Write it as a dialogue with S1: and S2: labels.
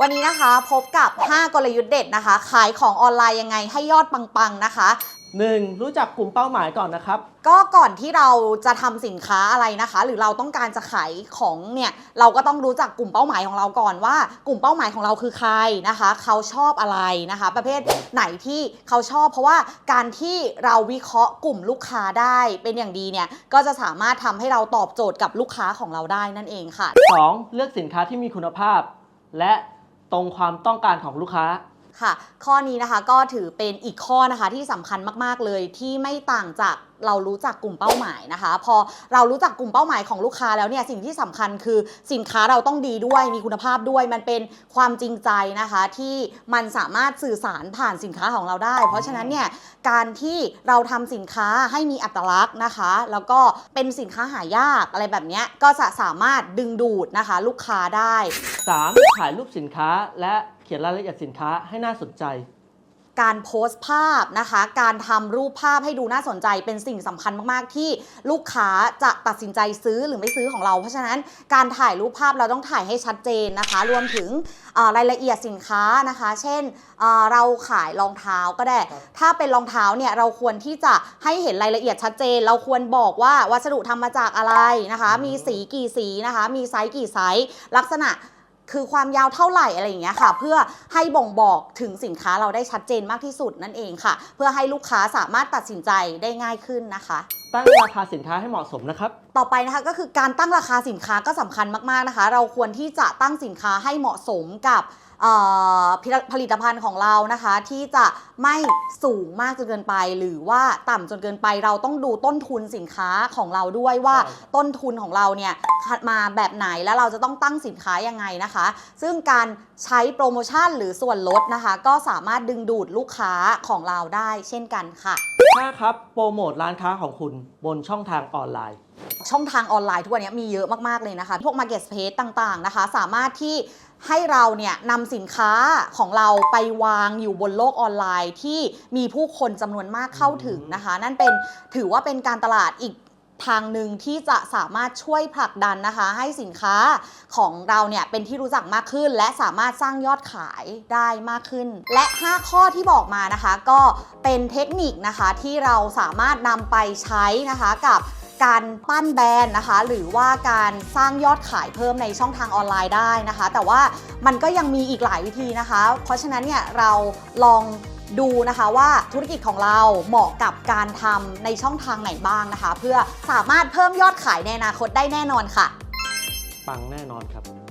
S1: วันนี้นะคะพบกับ 5 กลยุทธ์เด็ดนะคะ ขายของออนไลน์ยังไงให้ยอดปังๆนะคะ
S2: 1. รู้จักกลุ่มเป้าหมายก่อนนะครับ
S1: ก็ก่อนที่เราจะทำสินค้าอะไรนะคะ หรือเราต้องการจะขายของเนี่ยเราก็ต้องรู้จักกลุ่มเป้าหมายของเราก่อนว่า กลุ่มเป้าหมายของเราคือใครนะคะ เขาชอบอะไรนะคะ ประเภทไหนที่เขาชอบ เพราะว่าการที่เราวิเคราะห์กลุ่มลูกค้าได้เป็นอย่างดีเนี่ยก็จะสามารถทำให้เราตอบโจทย์กับลูกค้าของเราได้นั่นเองค่ะ
S2: 2. เลือกสินค้าที่มีคุณภาพ และ ตรงความต้องการของลูกค้า
S1: ค่ะ ข้อนี้นะคะก็ถือเป็นอีกข้อนะคะที่สำคัญมากๆเลยที่ไม่ต่างจากเรารู้จักกลุ่มเป้าหมายนะคะ พอเรารู้จักกลุ่มเป้าหมายของลูกค้าแล้วเนี่ยสิ่งที่สำคัญคือสินค้าเราต้องดีด้วยมีคุณภาพด้วย มันเป็นความจริงใจนะคะ ที่มันสามารถสื่อสารผ่านสินค้าของเราได้ เพราะฉะนั้นเนี่ยการที่เราทำสินค้าให้มีอัตลักษณ์นะคะ แล้วก็เป็นสินค้าหายากอะไรแบบนี้ก็จะสามารถดึงดูดนะคะ ลูกค้าได้
S2: 3. ถ่ายรูปสินค้าและ เขียนรายละเอียดสินค้าให้น่าสนใจ
S1: การโพสต์ภาพนะคะ การทำรูปภาพให้ดูน่าสนใจเป็นสิ่งสำคัญมาก ๆ ที่ลูกค้าจะตัดสินใจซื้อหรือไม่ซื้อของเรา เพราะฉะนั้นการถ่ายรูปภาพเราต้องถ่ายให้ชัดเจนนะคะ รวมถึงเอ่อรายละเอียดสินค้านะคะ เช่นเอ่อเราขายรองเท้าก็ได้
S2: ครับ
S1: ถ้าเป็นรองเท้าเนี่ยเราควรที่จะให้เห็นรายละเอียดชัดเจน เราควรบอกว่าวัสดุทำมาจากอะไรนะคะ มีสีกี่สีนะคะ มีไซส์กี่ไซส์ลักษณะ คือความยาวเท่าไหร่อะไรอย่างเงี้ยค่ะ เพื่อให้บ่งบอกถึงสินค้าเราได้ชัดเจนมากที่สุดนั่นเองค่ะ เพื่อให้ลูกค้าสามารถตัดสินใจได้ง่ายขึ้นนะคะ
S2: ตั้งราคาสินค้าให้เหมาะสมนะครับ
S1: ต่อไปนะคะก็คือการตั้งราคาสินค้าก็สำคัญมากๆนะคะ เราควรที่จะตั้งสินค้าให้เหมาะสมกับเอ่อผลิตผลิตภัณฑ์ของเรานะคะ ที่จะไม่สูงมากจนเกินไป หรือว่าต่ำจนเกินไปเราต้องดูต้นทุนสินค้าของเราด้วยว่า
S2: ใช่
S1: ต้นทุนของเราเนี่ยมาแบบไหนแล้วเราจะต้องตั้งสินค้ายังไงนะคะ ซึ่งการใช้โปรโมชั่นหรือส่วนลดนะคะ ก็สามารถดึงดูดลูกค้าของเราได้ เช่นกันค่ะ
S2: 5. ครับโปรโมทร้านค้าของคุณบนช่องทางออนไลน์
S1: ช่องทางออนไลน์ทุกวันนี้มีเยอะมาก ๆ เลยนะคะ พวก Market Space ต่างๆนะคะ สามารถที่ให้เราเนี่ยนำสินค้าของเราไปวางอยู่บนโลกออนไลน์ ที่มีผู้คนจำนวนมากเข้าถึงนะคะ นั่นเป็นถือว่าเป็นการตลาดอีกทางหนึ่งที่จะสามารถช่วยผลักดันนะคะ ให้สินค้าของเราเนี่ยเป็นที่รู้จักมากขึ้น และสามารถสร้างยอดขายได้มากขึ้น และ 5 ข้อที่บอกมานะคะ ก็เป็นเทคนิคนะคะที่เราสามารถนำไปใช้นะคะกับ การปั้นแบรนด์นะคะ หรือว่าการสร้างยอดขายเพิ่มในช่องทางออนไลน์ได้นะคะ แต่ว่ามันก็ยังมีอีกหลายวิธีนะคะ เพราะฉะนั้นเนี่ยเราลองดูนะคะว่าธุรกิจของเราเหมาะกับการทำในช่องทางไหนบ้างนะคะ เพื่อสามารถเพิ่มยอดขายในอนาคตได้แน่นอนค่ะ
S2: ปังแน่นอนครับ